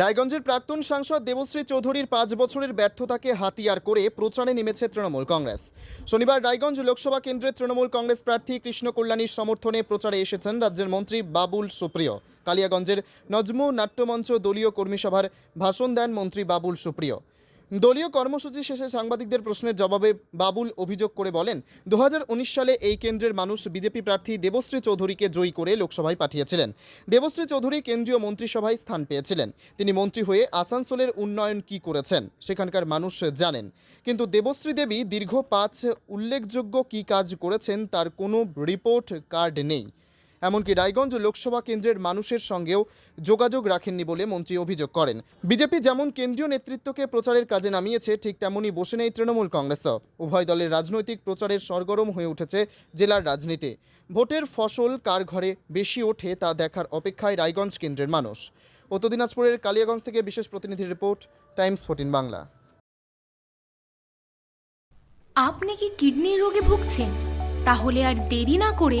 রায়গঞ্জের প্রাক্তন সাংসদ দেবশ্রী চৌধুরীর পাঁচ বছরের ব্যর্থতাকে হাতিয়ার করে প্রচারে নেমেছে তৃণমূল কংগ্রেস। শনিবার রায়গঞ্জ লোকসভা কেন্দ্রের তৃণমূল কংগ্রেস প্রার্থী কৃষ্ণ কল্যাণীর সমর্থনে প্রচারে এসেছেন রাজ্যের মন্ত্রী বাবুল সুপ্রিয়। কালিয়াগঞ্জের নজমু নাট্যমঞ্চ দলীয় কর্মীসভার ভাষণ দেন মন্ত্রী বাবুল সুপ্রিয়। দলীয় কর্মসূচি শেষে সাংবাদিকদের প্রশ্নের জবাবে বাবুল অভিযোগ করে বলেন দু হাজার উনিশ সালে এই কেন্দ্রের মানুষ বিজেপি প্রার্থী দেবশ্রী চৌধুরীকে জয়ী করে লোকসভায় পাঠিয়েছিলেন। দেবশ্রী চৌধুরী কেন্দ্রীয় মন্ত্রিসভায় স্থান পেয়েছিলেন। তিনি মন্ত্রী হয়ে আসানসোলের উন্নয়ন কি করেছেন সেখানকার মানুষ জানেন। কিন্তু দেবশ্রী দেবী দীর্ঘ পাঁচ উল্লেখযোগ্য কি কাজ করেছেন তার কোনো রিপোর্ট কার্ড নেই। এমনকি রায়গঞ্জ লোকসভা কেন্দ্রের মানুষের সঙ্গেও যোগাযোগ রাখেননি বলে মন্ত্রী অভিযোগ করেন। বিজেপি যেমন কেন্দ্রীয় নেতৃত্বকে প্রচারের কাজে নামিয়েছে, ঠিক তেমনই বসে নেই তৃণমূল কংগ্রেসও। উভয় দলের রাজনৈতিক প্রচারের সরগরম হয়ে উঠেছে জেলার রাজনীতি। ভোটের ফসল কার ঘরে বেশি ওঠে তা দেখার অপেক্ষায় রায়গঞ্জ কেন্দ্রের মানুষ। উত্তর দিনাজপুরের কালিয়াগঞ্জ থেকে বিশেষ প্রতিনিধি রিপোর্ট, টাইমস ফোর্টিন বাংলা। আপনি কি কিডনি রোগে ভুগছেন? তাহলে আর দেরি না করে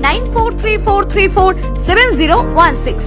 nine four three four three four seven zero one six